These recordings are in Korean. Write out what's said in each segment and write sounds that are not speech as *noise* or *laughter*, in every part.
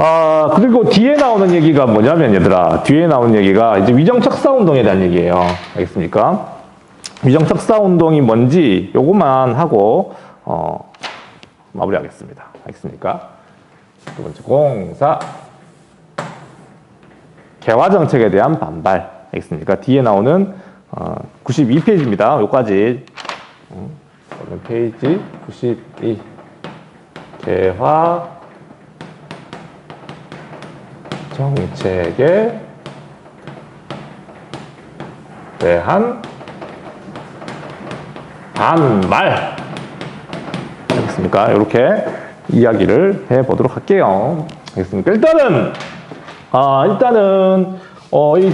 아, 그리고 뒤에 나오는 얘기가 뭐냐면, 얘들아. 뒤에 나오는 얘기가 이제 위정 척사 운동에 대한 얘기예요. 알겠습니까? 위정 척사 운동이 뭔지 요것만 하고, 어, 마무리하겠습니다. 알겠습니까? 두 번째, 공사. 개화 정책에 대한 반발. 알겠습니까? 뒤에 나오는 어, 92페이지입니다. 여기까지. 음, 페이지 92. 개화 정책에 대한 반발. 알겠습니까? 이렇게 이야기를 해보도록 할게요. 알겠습니까? 일단은 아, 일단은, 어, 이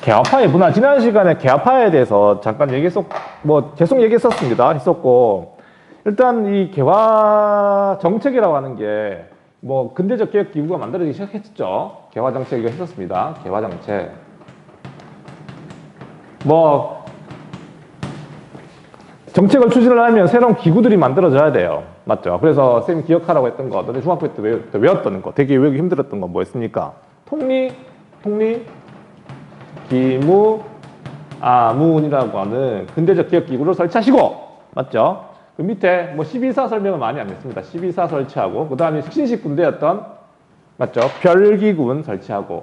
개화파의 문화, 지난 시간에 개화파에 대해서 잠깐 얘기했었, 뭐, 계속 얘기했었습니다. 했었고, 일단 이 개화 정책이라고 하는 게, 뭐, 근대적 개혁 기구가 만들어지기 시작했죠. 개화 정책이 했었습니다. 개화 정책. 뭐, 정책을 추진을 하면 새로운 기구들이 만들어져야 돼요. 맞죠? 그래서 쌤이 기억하라고 했던 거, 너네 중학교 때 외웠, 외웠던 거, 되게 외우기 힘들었던 건 뭐였습니까? 통리, 통리, 기무, 아문이라고 하는 근대적 기업 기구를 설치하시고, 맞죠? 그 밑에 뭐 12사 설명은 많이 안 했습니다. 12사 설치하고, 그 다음에 신식 군대였던, 맞죠? 별기군 설치하고,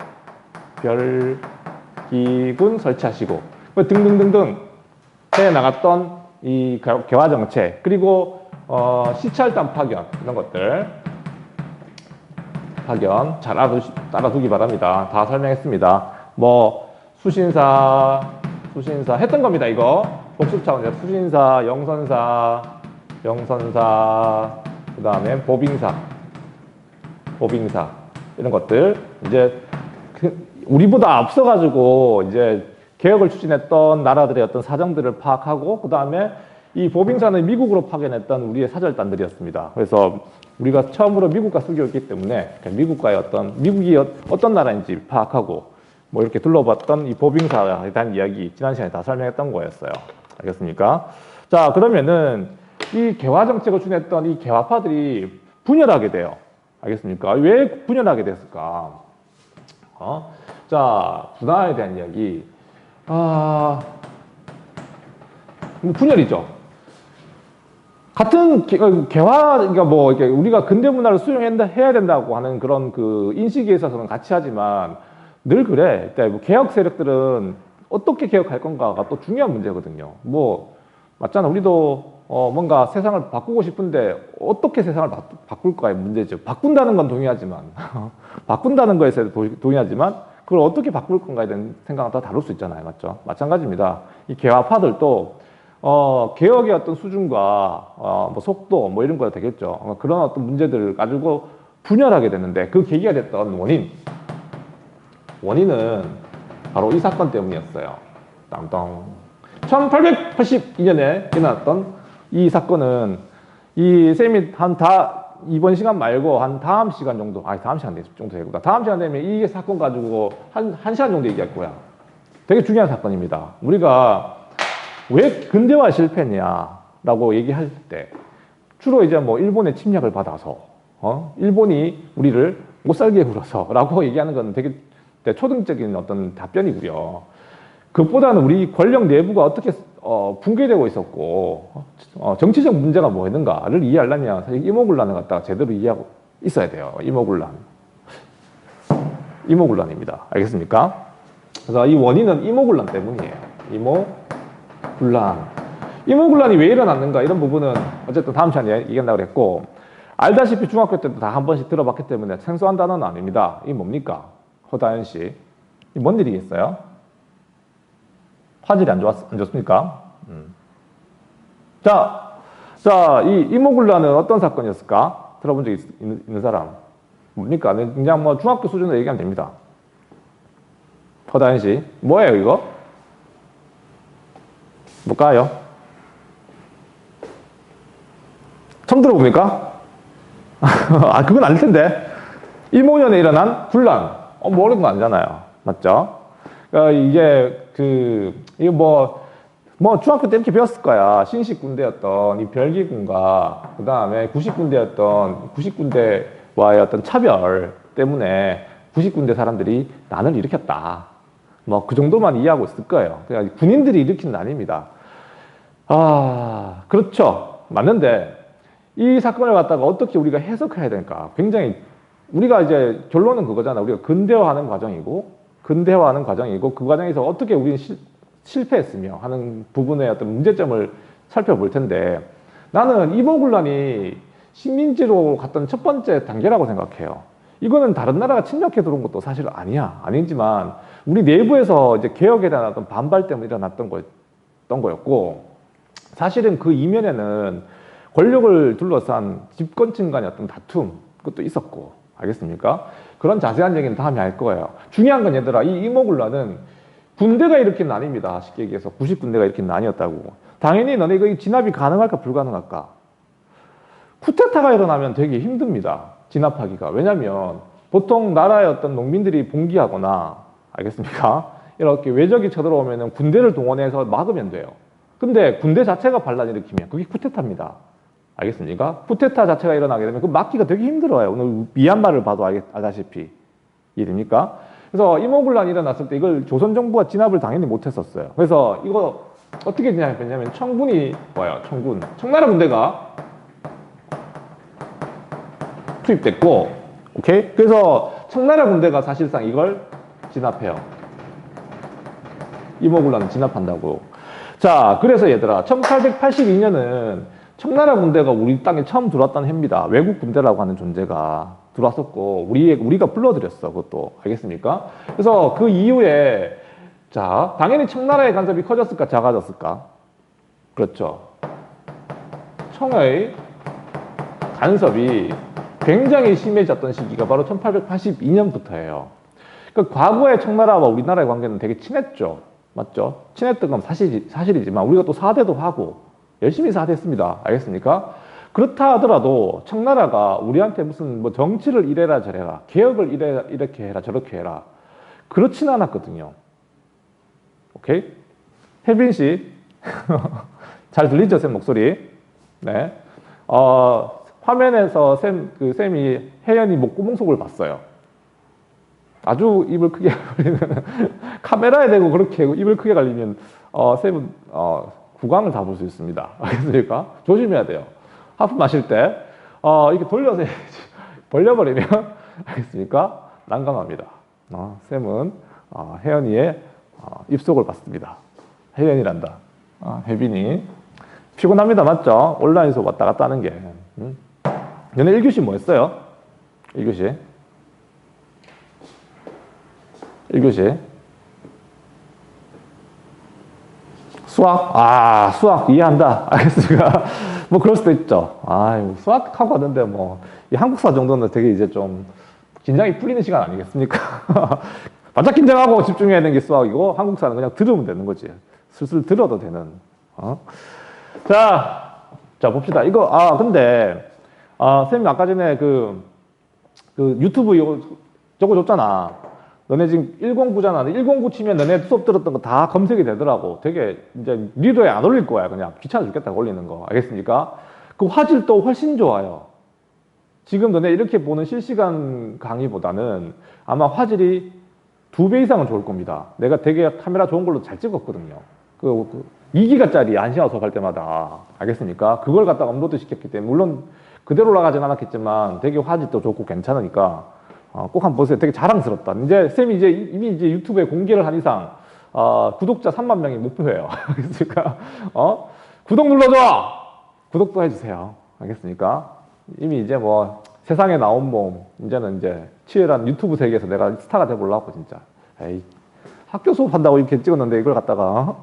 별기군 설치하시고, 뭐 등등등등 해 나갔던 이 개화 정책, 그리고 어, 시찰단 파견, 이런 것들. 파견 잘 알아두시, 알아두기 바랍니다. 다 설명했습니다. 뭐 수신사, 수신사 했던 겁니다. 이거 복습 차원에서 수신사, 영선사, 영선사, 그 다음에 보빙사, 보빙사 이런 것들 이제 그 우리보다 앞서가지고 이제 개혁을 추진했던 나라들의 어떤 사정들을 파악하고 그 다음에 이 보빙사는 미국으로 파견했던 우리의 사절단들이었습니다. 그래서 우리가 처음으로 미국과 수교했기 때문에 미국과의 어떤 미국이 어- 어떤 나라인지 파악하고 뭐 이렇게 둘러봤던 이 보빙사에 대한 이야기 지난 시간에 다 설명했던 거였어요. 알겠습니까? 자 그러면은 이 개화 정책을 추진했던 이 개화파들이 분열하게 돼요. 알겠습니까? 왜 분열하게 됐을까? 어? 자 분화에 대한 이야기. 아뭐 분열이죠. 같은 개, 어, 개화, 그러니까 뭐, 이렇게 우리가 근대 문화를 수용해야 된다고 하는 그런 그 인식에 있어서는 같이 하지만 늘 그래. 일단 뭐 개혁 세력들은 어떻게 개혁할 건가가 또 중요한 문제거든요. 뭐, 맞잖아. 우리도 어, 뭔가 세상을 바꾸고 싶은데 어떻게 세상을 바, 바꿀까의 문제죠. 바꾼다는 건 동의하지만, *laughs* 바꾼다는 도- 동의하지만 그걸 어떻게 바꿀 건가에 대한 생각은 다 다를 수 있잖아요. 맞죠? 마찬가지입니다. 이 개화파들도 어, 개혁의 어떤 수준과 어, 뭐 속도 뭐 이런 거가 되겠죠. 어, 그런 어떤 문제들을 가지고 분열하게 되는데 그 계기가 됐던 원인 원인은 바로 이 사건 때문이었어요. 땅땅 1882년에 일어났던 이 사건은 이 쌤이 한 다 이번 시간 말고 한 다음 시간 정도 아니 다음 시간 정도 되구나 다음 시간 되면 이 사건 가지고 한, 한 시간 정도 얘기할 거야. 되게 중요한 사건입니다. 우리가 왜 근대화 실패냐라고 얘기할 때 주로 이제 뭐 일본의 침략을 받아서 어? 일본이 우리를 못 살게 굴어서라고 *laughs* 얘기하는 건 되게 초등적인 어떤 답변이고요. 그것보다는 우리 권력 내부가 어떻게 어, 붕괴되고 있었고 어, 정치적 문제가 뭐였는가를 이해하려면 사실 이모군란을 갖다가 제대로 이해하고 있어야 돼요. 이모군란. 이모군란입니다. 알겠습니까? 그래서 이 원인은 이모군란 때문이에요. 이모군란. 이모군란이 왜 일어났는가 이런 부분은 어쨌든 다음 시간에 얘기한다고 그랬고 알다시피 중학교 때도 다 한 번씩 들어봤기 때문에 생소한 단어는 아닙니다. 이게 뭡니까? 허다현 씨. 이뭔 일이겠어요? 화질이 안 좋았, 안 좋습니까? 음. 자, 자, 이 이모군란은 어떤 사건이었을까? 들어본 적 있, 있는, 있는 사람? 뭡니까? 그냥 뭐 중학교 수준으로 얘기하면 됩니다. 허다현 씨. 뭐예요, 이거? 뭘까요? 처음 들어봅니까? *laughs* 아, 그건 아닐 텐데. 이모년에 일어난 분란. 어, 모르는 거 아니잖아요. 맞죠? 그러니까 이게 그, 이거 뭐, 뭐 중학교 때 이렇게 배웠을 거야. 신식 군대였던 이 별기군과 그 다음에 구식 군대였던 구식 군대 군대와의 어떤 차별 때문에 90군대 사람들이 난을 일으켰다. 뭐 그 정도만 이해하고 있을 거예요. 그냥 군인들이 일으킨 난입니다. 아, 그렇죠. 맞는데 이 사건을 갖다가 어떻게 우리가 해석해야 될까? 굉장히 우리가 이제 결론은 그거잖아. 우리가 근대화하는 과정이고 근대화하는 과정이고 그 과정에서 어떻게 우리는 실, 실패했으며 하는 부분의 어떤 문제점을 살펴볼 텐데 나는 이모군란이 식민지로 갔던 첫 번째 단계라고 생각해요. 이거는 다른 나라가 침략해 들어온 것도 사실 아니야. 아니지만 우리 내부에서 이제 개혁에 대한 어떤 반발 때문에 일어났던 거였던 거였고 사실은 그 이면에는 권력을 둘러싼 집권층 간의 어떤 다툼 그것도 있었고 알겠습니까? 그런 자세한 얘기는 다음에 할 거예요. 중요한 건 얘들아 이 이모군란은 군대가 일으킨 난입니다. 쉽게 얘기해서 90군대가 일으킨 난이었다고. 당연히 너네 이거 진압이 가능할까 불가능할까? 쿠데타가 일어나면 되게 힘듭니다. 진압하기가. 왜냐하면 보통 나라의 어떤 농민들이 봉기하거나 알겠습니까? 이렇게 외적이 쳐들어오면 군대를 동원해서 막으면 돼요. 근데 군대 자체가 반란 일으키면 그게 쿠데타입니다. 알겠습니까? 쿠데타 자체가 일어나게 되면 그 막기가 되게 힘들어요. 오늘 미얀마를 봐도 알겠, 알다시피 이해됩니까? 그래서 이모군란이 일어났을 때 이걸 조선 정부가 진압을 당연히 못했었어요. 그래서 이거 어떻게 진압했냐면 청군이 뭐예요? 청군, 청나라 군대가 투입됐고, 오케이? 그래서 청나라 군대가 사실상 이걸 진압해요. 이모군란을 진압한다고. 자, 그래서 얘들아, 1882년은 청나라 군대가 우리 땅에 처음 들어왔다는 해입니다. 외국 군대라고 하는 존재가 들어왔었고, 우리, 우리가 불러들였어, 그것도. 알겠습니까? 그래서 그 이후에, 자, 당연히 청나라의 간섭이 커졌을까, 작아졌을까? 그렇죠. 청의 간섭이 굉장히 심해졌던 시기가 바로 1882년부터예요. 그러니까 과거의 청나라와 우리나라의 관계는 되게 친했죠. 맞죠? 친했던 건 사실, 사실이지만 우리가 또 사대도 하고 열심히 사대했습니다. 알겠습니까? 그렇다 하더라도 청나라가 우리한테 무슨 뭐 정치를 이래라 저래라 개혁을 이래, 이렇게 해라 저렇게 해라 그렇진 않았거든요. 오케이? 혜빈 씨. *laughs* 잘 들리죠, 쌤 목소리? 네. 어, 화면에서 쌤, 그 쌤이 혜연이 목구멍 속을 봤어요. 아주 입을 크게 *laughs* 벌리면 카메라에 대고 그렇게 입을 크게 갈리면 어, 쌤은 어, 구강을 다 볼 수 있습니다. 알겠습니까? *laughs* 조심해야 돼요. 하품 마실 때 어, 이렇게 돌려서 *laughs* 벌려버리면 *laughs* 알겠습니까? 난감합니다. 어, 쌤은 어, 혜연이의 어, 입속을 봤습니다. 혜연이란다. 어, 혜빈이 피곤합니다. 맞죠? 온라인에서 왔다 갔다 하는 게. 음? 너네 1교시 뭐 했어요? 1교시 1교시 수학? 아 수학 이해한다 *laughs* 알겠습니까? 뭐 그럴 수도 있죠 아 수학하고 왔는데 뭐 이 한국사 정도는 되게 이제 좀 긴장이 풀리는 시간 아니겠습니까? *laughs* 바짝 긴장하고 집중해야 되는 게 수학이고 한국사는 그냥 들으면 되는 거지 슬슬 들어도 되는 어? 자, 자 봅시다 이거 아 근데 아 쌤이 아까 전에 그, 그 유튜브 이거 적어줬잖아 너네 지금 109잖아. 109 치면 너네 수업 들었던 거 다 검색이 되더라고. 되게 이제 리더에 안 올릴 거야. 그냥 귀찮아 죽겠다 올리는 거. 알겠습니까? 그 화질도 훨씬 좋아요. 지금 너네 이렇게 보는 실시간 강의보다는 아마 화질이 두 배 이상은 좋을 겁니다. 내가 되게 카메라 좋은 걸로 잘 찍었거든요. 그, 그 2기가짜리 안시아 수업할 때마다 알겠습니까? 그걸 갖다가 업로드 시켰기 때문에 물론 그대로 올라가진 않았겠지만 되게 화질도 좋고 괜찮으니까 어, 꼭 한번 보세요. 되게 자랑스럽다. 이제 쌤이 이제 이미 이제 유튜브에 공개를 한 이상 어, 구독자 3만 명이 목표예요. *laughs* 알겠습니까? 어? 구독 눌러줘. 구독도 해주세요. 알겠습니까? 이미 이제 뭐 세상에 나온 몸 이제는 이제 치열한 유튜브 세계에서 내가 스타가 돼보려고 진짜. 에이 학교 수업한다고 이렇게 찍었는데 이걸 갖다가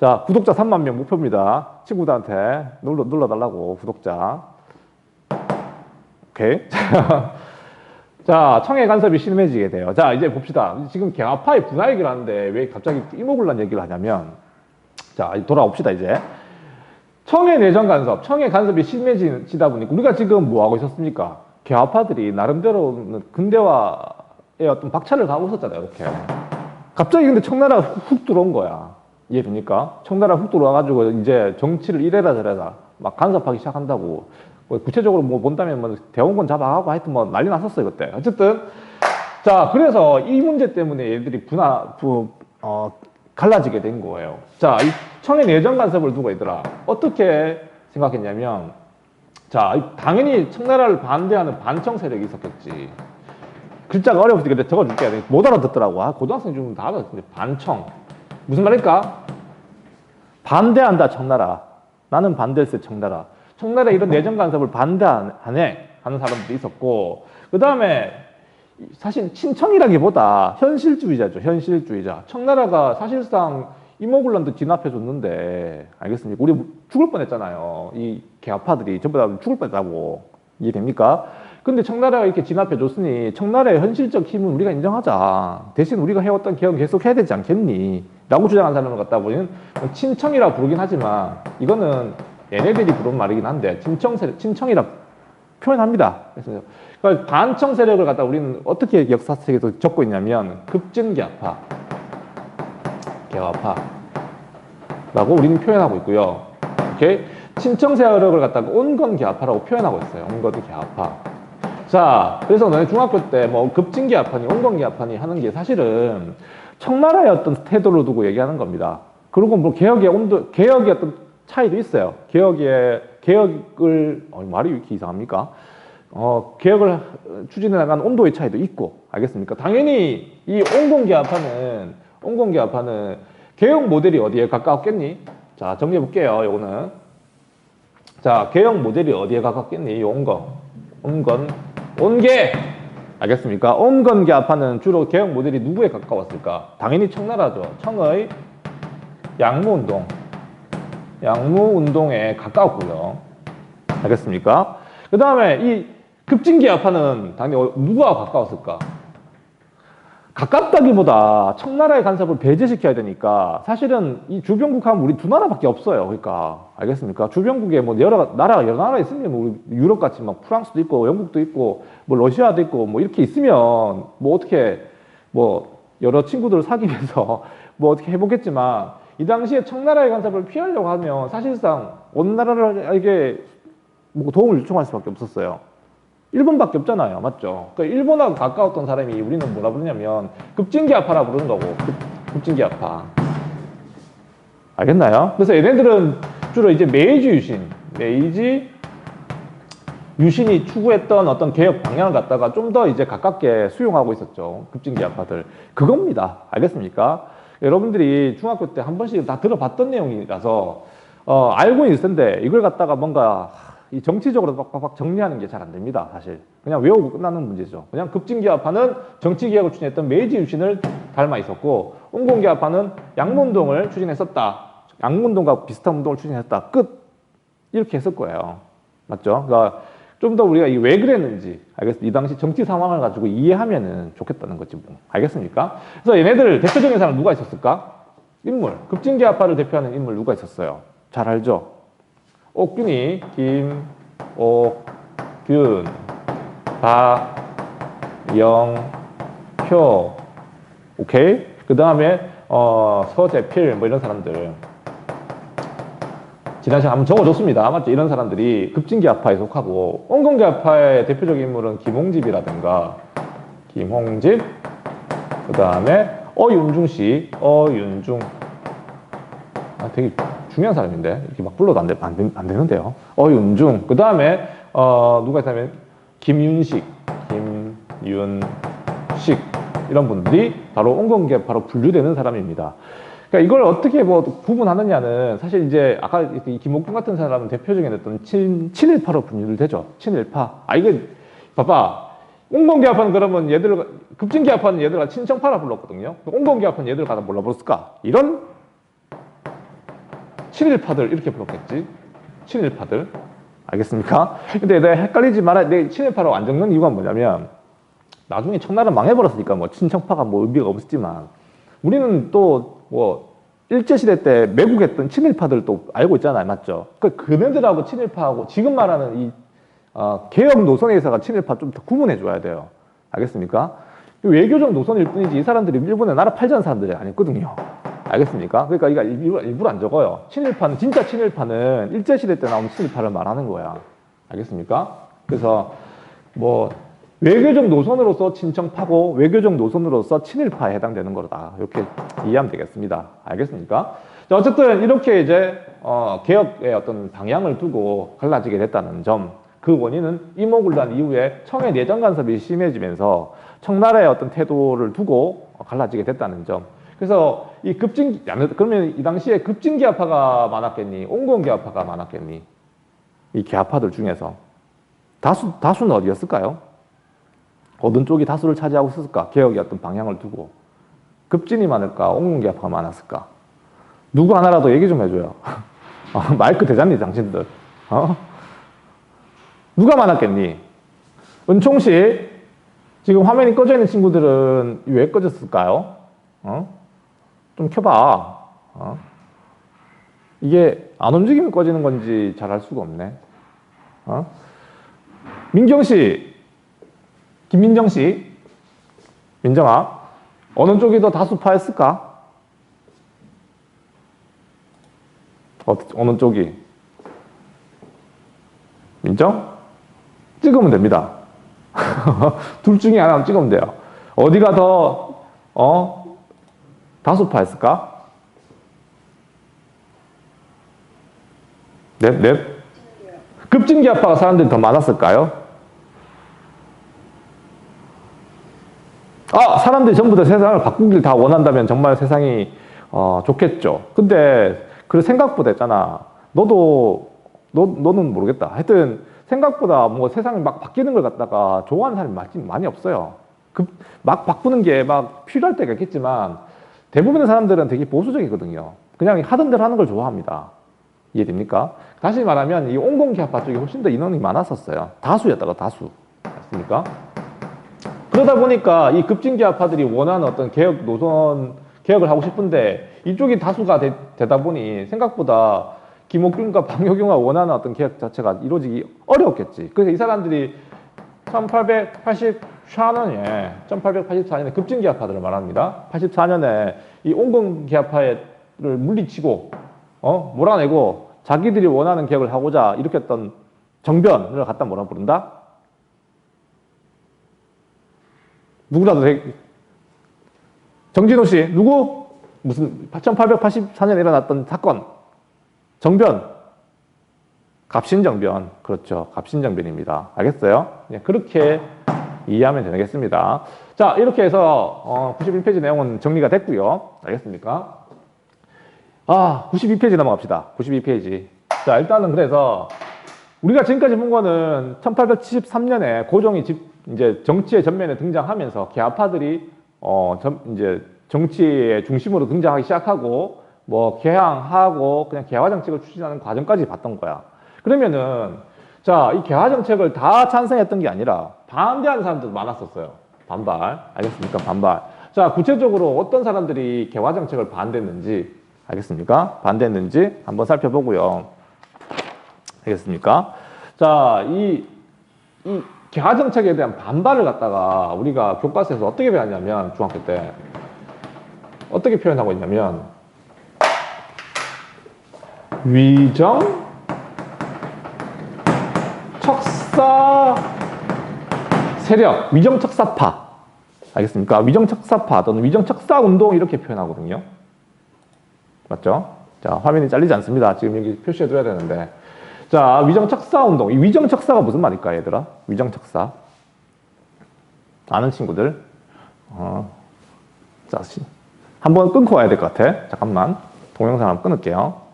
자 구독자 3만 명 목표입니다. 친구들한테 눌러 눌러달라고 구독자. 오케이. *laughs* 자, 청해 간섭이 심해지게 돼요. 자, 이제 봅시다. 지금 개화파의 분화 얘기를 하는데 왜 갑자기 이모굴란 얘기를 하냐면, 자, 돌아옵시다, 이제. 청해 내정 간섭, 청해 간섭이 심해지다 보니까 우리가 지금 뭐 하고 있었습니까? 개화파들이 나름대로 근대화의 어떤 박차를 가고 있었잖아요, 이렇게. 갑자기 근데 청나라가 훅, 훅 들어온 거야. 이해됩니까? 청나라 훅 들어와가지고 이제 정치를 이래라 저래라 막 간섭하기 시작한다고. 뭐 구체적으로 뭐 본다면 뭐 대원군 잡아가고 하여튼 뭐 난리 났었어요 그때. 어쨌든 자 그래서 이 문제 때문에 얘들이 분화 부, 어, 갈라지게 된 거예요. 자, 이 청해 내정 간섭을 두고 얘들아 어떻게 생각했냐면 자 이- 당연히 청나라를 반대하는 반청 세력이 있었겠지. 글자가 어려워서 근데 적어줄게. 못 알아듣더라고. 아, 고등학생 좀다 알아듣는데 반청 무슨 말일까? 반대한다 청나라. 나는 반대했어 청나라. 청나라 이런 내정 간섭을 반대하네 하는 사람도 있었고 그 다음에 사실 친청이라기보다 현실주의자죠. 현실주의자. 청나라가 사실상 이모굴란도 진압해 줬는데 알겠습니까? 우리 죽을 뻔했잖아요. 이 개화파들이 전부 다 죽을 뻔했다고 이해됩니까? 근데 청나라가 이렇게 진압해 줬으니 청나라의 현실적 힘은 우리가 인정하자. 대신 우리가 해왔던 개혁 계속 해야 되지 않겠니? 라고 주장한 사람을 갖다 보면 친청이라 부르긴 하지만 이거는 얘네들이 부른 말이긴 한데 친청 세 친청이라 표현합니다. 그래서 그러니까 반청 세력을 갖다 우리는 어떻게 역사책에서 적고 있냐면 급진개화파, 개화파라고 우리는 표현하고 있고요. 이렇게 친청 세력을 갖다가 온건개화파라고 표현하고 있어요. 온건개화파. 자, 그래서 너네 중학교 때 뭐 급진개화파니 온건개화파니 하는 게 사실은 청나라의 어떤 태도를 두고 얘기하는 겁니다. 그리고 뭐 개혁의 온도, 개혁의 어떤 차이도 있어요. 개혁의 개혁을 어, 말이 왜 이렇게 이상합니까? 어, 개혁을 추진해 나간 온도의 차이도 있고, 알겠습니까? 당연히 이 온건개합하는, 온건개합하는 개혁 모델이 어디에 가까웠겠니? 자, 정리해 볼게요, 요거는. 자, 개혁 모델이 어디에 가깝겠니? 이 온건. 온건. 온계! 알겠습니까? 온건개합하는 주로 개혁 모델이 누구에 가까웠을까? 당연히 청나라죠. 청의 양무운동. 양무 운동에 가까웠고요. 알겠습니까? 그 다음에 이 급진기압하는 당연히 어- 누가 가까웠을까? 가깝다기보다 청나라의 간섭을 배제시켜야 되니까 사실은 이 주변국 하면 우리 두 나라밖에 없어요. 그러니까 알겠습니까? 주변국에 뭐 여러 나라 여러 나라 있으면 뭐 우리 유럽 같이 막 프랑스도 있고 영국도 있고 뭐 러시아도 있고 뭐 이렇게 있으면 뭐 어떻게 뭐 여러 친구들을 사귀면서 *laughs* 뭐 어떻게 해보겠지만 이 당시에 청나라의 간섭을 피하려고 하면 사실상 온 나라에게 뭐 도움을 요청할 수밖에 없었어요. 일본밖에 없잖아요. 맞죠? 그러니까 일본하고 가까웠던 사람이 우리는 뭐라 부르냐면 급진기아파라 부르는 거고 급, 급진기아파. 알겠나요? 그래서 얘네들은 주로 이제 메이지 유신, 메이지 유신이 추구했던 어떤 개혁 방향을 갖다가 좀 더 이제 가깝게 수용하고 있었죠. 급진기아파들. 그겁니다. 알겠습니까? 여러분들이 중학교 때 한 번씩 다 들어봤던 내용이라서 어, 알고 있을 텐데 이걸 갖다가 뭔가 이 정치적으로 빡빡빡 정리하는 게 잘 안 됩니다. 사실 그냥 외우고 끝나는 문제죠. 그냥 급진기아파는 정치개혁을 추진했던 메이지 유신을 닮아 있었고 온공기아파는 양문동을 추진했었다. 양문동과 비슷한 운동을 추진했다. 끝 이렇게 했을 거예요. 맞죠? 그러니까 좀 더 우리가 왜 그랬는지 알겠습니다. 이 당시 정치 상황을 가지고 이해하면은 좋겠다는 거지 뭐. 알겠습니까? 그래서 얘네들 대표적인 사람 누가 있었을까? 인물. 급진기아파를 대표하는 인물 누가 있었어요? 잘 알죠? 옥균이, 김, 옥, 균, 박, 영, 표. 오케이? 그 다음에, 어, 서재필, 뭐 이런 사람들. 지난 시간에 한번 적어줬습니다. 맞죠? 이런 사람들이 급진기아파에 속하고, 온건기아파의 대표적인 인물은 김홍집이라든가, 김홍집, 그 다음에 어윤중 씨, 어윤중. 아, 되게 중요한 사람인데 이렇게 막 불러도 안, 되, 안, 되, 안 되는데요. 어윤중. 그 다음에 어, 누가 있다면 김윤식, 김윤식 이런 분들이 바로 온건계 바로 분류되는 사람입니다. 그러니까 이걸 어떻게 뭐 구분하느냐는 사실 이제 아까 이 김옥균 같은 사람은 대표적인 어떤 친, 친일파로 분류를 되죠. 친일파. 아 이게 봐봐. 온건기합하는 그러면 얘들 급진기합하는 얘들가 친정파라 불렀거든요. 온건기합하는 얘들 가다 몰라 불렀을까? 이런 친일파들 이렇게 불렀겠지. 친일파들. 알겠습니까? 근데 내가 헷갈리지 말아야 내 친일파라고 안 적는 이유가 뭐냐면 나중에 청나라 망해버렸으니까 뭐 친정파가 뭐 의미가 없었지만 우리는 또 뭐 일제시대 때 매국했던 친일파들도 알고 있잖아요. 맞죠? 그 그네들하고 친일파하고 지금 말하는 이 어, 개혁 노선에 있어서 친일파 좀 더 구분해 줘야 돼요. 알겠습니까? 외교적 노선일 뿐이지 이 사람들이 일본에 나라 팔자는 사람들이 아니거든요. 알겠습니까? 그러니까 이거 일부러, 일부러 안 적어요. 친일파는 진짜 친일파는 일제시대 때 나온 친일파를 말하는 거야. 알겠습니까? 그래서 뭐 외교적 노선으로서 친청파고 외교적 노선으로서 친일파에 해당되는 거다. 이렇게 이해하면 되겠습니다. 알겠습니까? 자, 어쨌든 이렇게 이제 어, 개혁의 어떤 방향을 두고 갈라지게 됐다는 점. 그 원인은 이모군란 이후에 청의 내정 간섭이 심해지면서 청나라의 어떤 태도를 두고 갈라지게 됐다는 점. 그래서 이 급진 그러면 이 당시에 급진기아파가 많았겠니? 온건기아파가 많았겠니? 이 기아파들 중에서 다수 다수는 어디였을까요? 어떤 쪽이 다수를 차지하고 있었을까? 개혁의 어떤 방향을 두고 급진이 많을까? 온건기아파가 많았을까? 누구 하나라도 얘기 좀 해줘요. *laughs* 어, 마이크 대장님 당신들. 어? 누가 많았겠니? 은총씨 지금 화면이 꺼져 있는 친구들은 왜 꺼졌을까요? 어? 좀 켜봐. 어? 이게 안 움직이면 꺼지는 건지 잘 알 수가 없네. 어? 민경 씨, 김민정 씨, 민정아, 어느 쪽이 더 다수파였을까? 어, 어느 쪽이? 민정? 찍으면 됩니다. *laughs* 둘 중에 하나 찍으면 돼요. 어디가 더, 어, 다수파였을까? 넵, 넵. 급진기아파가 사람들이 더 많았을까요? 아, 사람들이 전부 다 세상을 바꾸길 다 원한다면 정말 세상이 어, 좋겠죠. 근데 그 생각보다 있잖아. 너도 너 너는 모르겠다. 하여튼 생각보다 뭐 세상이 막 바뀌는 걸 갖다가 좋아하는 사람이 많이, 많이 없어요. 그 막 바꾸는 게 막 필요할 때가 있겠지만 대부분의 사람들은 되게 보수적이거든요. 그냥 하던 대로 하는 걸 좋아합니다. 이해됩니까? 다시 말하면 이 온건기아파 쪽이 훨씬 더 인원이 많았었어요. 다수였다가 다수. 맞습니까? 그러다 보니까 이 급진기 아파들이 원하는 어떤 개혁 노선, 개혁을 하고 싶은데 이쪽이 다수가 되, 다 보니 생각보다 김옥균과 방효경가 원하는 어떤 개혁 자체가 이루어지기 어려웠겠지. 그래서 이 사람들이 1884년에, 1884년에 급진기 아파들을 말합니다. 84년에 이 온건기 아파를 물리치고, 어, 몰아내고 자기들이 원하는 개혁을 하고자 일으켰던 정변을 갖다 뭐라 부른다? 누구라도 되 정진호 씨, 누구? 무슨 1884년에 일어났던 사건. 정변. 갑신정변. 그렇죠. 갑신정변입니다. 알겠어요? 네, 그렇게 이해하면 되겠습니다. 자, 이렇게 해서 어, 91페이지 내용은 정리가 됐고요. 알겠습니까? 아, 92페이지 넘어갑시다. 92페이지. 자, 일단은 그래서 우리가 지금까지 본 거는 1873년에 고종이 집, 이제 정치의 전면에 등장하면서 개화파들이 어, 점, 이제 정치의 중심으로 등장하기 시작하고 뭐 개항하고 그냥 개화 정책을 추진하는 과정까지 봤던 거야. 그러면은 자, 이 개화 정책을 다 찬성했던 게 아니라 반대하는 사람들도 많았었어요. 반발. 알겠습니까? 반발. 자, 구체적으로 어떤 사람들이 개화 정책을 반대했는지 알겠습니까? 반대했는지 한번 살펴보고요. 알겠습니까? 자, 이, 이 개화 정책에 대한 반발을 갖다가 우리가 교과서에서 어떻게 배웠냐면 중학교 때 어떻게 표현하고 있냐면 위정 척사 세력 위정 척사파 알겠습니까? 위정 척사파 또는 위정 척사 운동 이렇게 표현하거든요. 맞죠? 자 화면이 잘리지 않습니다. 지금 여기 표시해 둬야 되는데 자 위정 척사 운동 이 위정 척사가 무슨 말일까 얘들아? 위정 척사 아는 친구들 어. 자 한번 끊고 와야 될 것 같아. 잠깐만 동영상 한번 끊을게요.